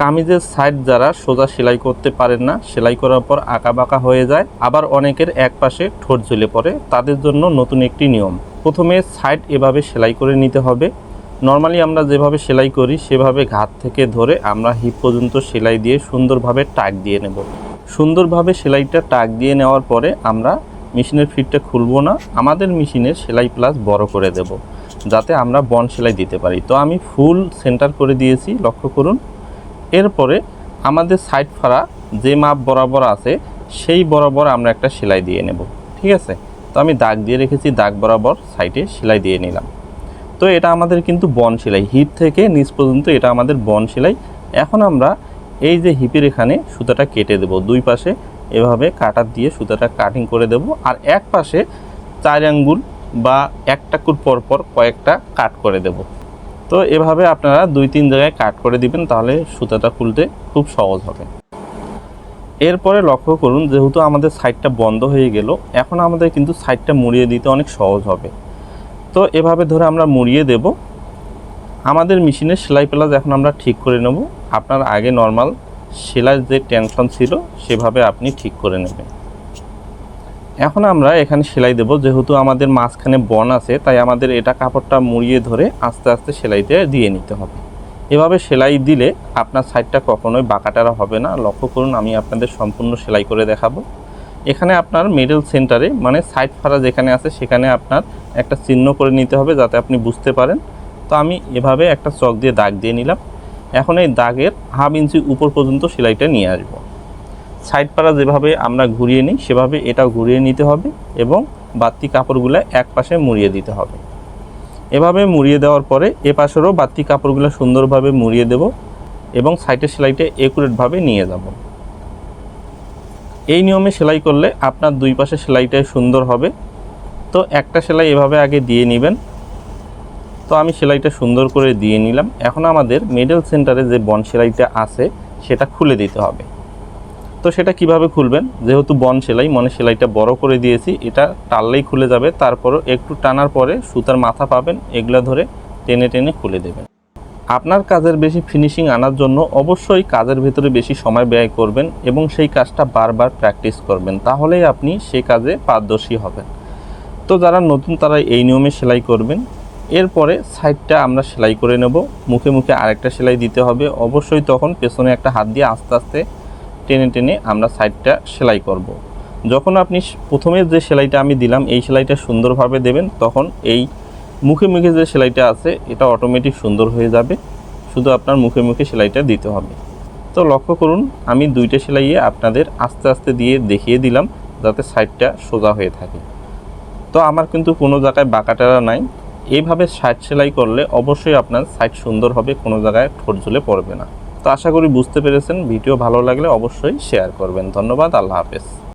কামিজের সাইড যারা সোজা সেলাই করতে পারেন না, সেলাই করার পর আঁকা বাঁকা হয়ে যায়। আবার অনেকের এক পাশে ঠোঁট ঝুলে পড়ে। তাদের জন্য নতুন একটি নিয়ম। প্রথমে সাইড এভাবে সেলাই করে নিতে হবে। নর্মালি আমরা যেভাবে সেলাই করি, সেভাবে ঘাত থেকে ধরে আমরা হিপ পর্যন্ত সেলাই দিয়ে সুন্দরভাবে টাক দিয়ে নেব। সুন্দরভাবে সেলাইটা টাক দিয়ে নেওয়ার পরে আমরা মেশিনের ফিটটা খুলবো না। আমাদের মেশিনের সেলাই প্লাস বড় করে দেব, যাতে আমরা বন সেলাই দিতে পারি। তো আমি ফুল সেন্টার করে দিয়েছি। লক্ষ্য করুন এরপরে আমাদের সাইড ফাড়া যে মাপ বরাবর আছে, সেই বরাবর আমরা একটা সেলাই দিয়ে নেব, ঠিক আছে? তো আমি দাগ দিয়ে রেখেছি, দাগ বরাবর সাইডে সেলাই দিয়ে নিলাম। তো এটা আমাদের কিন্তু বন সেলাই হিপ থেকে নিচ পর্যন্ত এটা আমাদের বন সেলাই। এখন আমরা এই যে হিপের এখানে সুতাটা কেটে দেব, দুই পাশে এভাবে কাটার দিয়ে সুতাটা কাটিং করে দেব, আর এক পাশে চার আঙ্গুল বা এক পর পর কয়েকটা কাট করে দেব। তো এভাবে আপনারা দুই, তিন জায়গায় কাট করে দিবেন, তাহলে সুতাটা খুলতে খুব সহজ হবে। এরপরে লক্ষ্য করুন, যেহেতু আমাদের সাইডটা বন্ধ হয়ে গেল, এখন আমাদের কিন্তু সাইডটা মুড়িয়ে দিতে অনেক সহজ হবে। তো এভাবে ধরে আমরা মুড়িয়ে দেব। আমাদের মেশিনের সেলাই প্লাস এখন আমরা ঠিক করে নেব। আপনার আগে নর্মাল সেলাই যে টেনশন ছিল, সেভাবে আপনি ঠিক করে নেবেন। এখন আমরা এখানে সেলাই দেব, যেহেতু আমাদের মাঝখানে বন আছে, তাই আমাদের এটা কাপড়টা মুড়িয়ে ধরে আস্তে আস্তে সেলাইতে দিয়ে নিতে হবে। এভাবে সেলাই দিলে আপনার সাইডটা কখনোই বাঁকাটারা হবে না। লক্ষ্য করুন, আমি আপনাদের সম্পূর্ণ সেলাই করে দেখাবো। এখানে আপনার মিডল সেন্টারে মানে সাইড ফাড়া যেখানে আছে, সেখানে আপনার একটা চিহ্ন করে নিতে হবে, যাতে আপনি বুঝতে পারেন। তো আমি এভাবে একটা চক দিয়ে দাগ দিয়ে নিলাম। এখন এই দাগের হাফ ইঞ্চি উপর পর্যন্ত সেলাইটা নিয়ে আসব। সাইড পাড়া যেভাবে আমরা ঘুরিয়ে নিই, সেভাবে এটাও ঘুরিয়ে নিতে হবে এবং বাড়তি কাপড়গুলো এক পাশে মুড়িয়ে দিতে হবে। এভাবে মুড়িয়ে দেওয়ার পরে এ পাশেরও বাড়তি কাপড়গুলো সুন্দরভাবে মুড়িয়ে দেব এবং সাইডের সেলাইটা একুরেটভাবে নিয়ে যাব। এই নিয়মে সেলাই করলে আপনার দুই পাশে সেলাইটাই সুন্দর হবে। তো একটা সেলাই এভাবে আগে দিয়ে নেবেন। তো আমি সেলাইটা সুন্দর করে দিয়ে নিলাম। এখন আমাদের মিডল সেন্টারে যে বন সেলাইটা আছে, সেটা খুলে দিতে হবে। তো সেটা কীভাবে খুলবেন? যেহেতু বন সেলাই, মনে সেলাইটা বড় করে দিয়েছি, এটা টানলেই খুলে যাবে। তারপরও একটু টানার পরে সুতার মাথা পাবেন, এগুলো ধরে টেনে টেনে খুলে দেবেন। আপনার কাজের বেশি ফিনিশিং আনার জন্য অবশ্যই কাজের ভেতরে বেশি সময় ব্যয় করবেন এবং সেই কাজটা বারবার প্র্যাকটিস করবেন, তাহলেই আপনি সে কাজে পারদর্শী হবেন। তো যারা নতুন, তারা এই নিয়মে সেলাই করবেন। এরপরে সাইডটা আমরা সেলাই করে নেব। মুখে মুখে আরেকটা সেলাই দিতে হবে। অবশ্যই তখন পেছনে একটা হাত দিয়ে আস্তে আস্তে টেনে টেনে আমরা সাইডটা সেলাই করব। যখন আপনি প্রথমে যে সেলাইটা আমি দিলাম, এই সেলাইটা সুন্দরভাবে দেবেন, তখন এই মুখে মুখে যে সেলাইটা আছে, এটা অটোমেটিক সুন্দর হয়ে যাবে। শুধু আপনার মুখে মুখে সেলাইটা দিতে হবে। তো লক্ষ্য করুন, আমি দুইটা সেলাইয়ে আপনাদের আস্তে আস্তে দিয়ে দেখিয়ে দিলাম, যাতে সাইডটা সোজা হয়ে থাকে। তো আমার কিন্তু কোনো জায়গায় বাঁকাটারা নাই। এইভাবে সাইড সেলাই করলে অবশ্যই আপনার সাইড সুন্দর হবে, কোনো জায়গায় ঠোঁট ঝুলে পড়বে না। তো আশা করি বুঝতে পেরেছেন। ভিডিও ভালো লাগলে অবশ্যই শেয়ার করবেন। ধন্যবাদ আল্লাহ হাফেজ।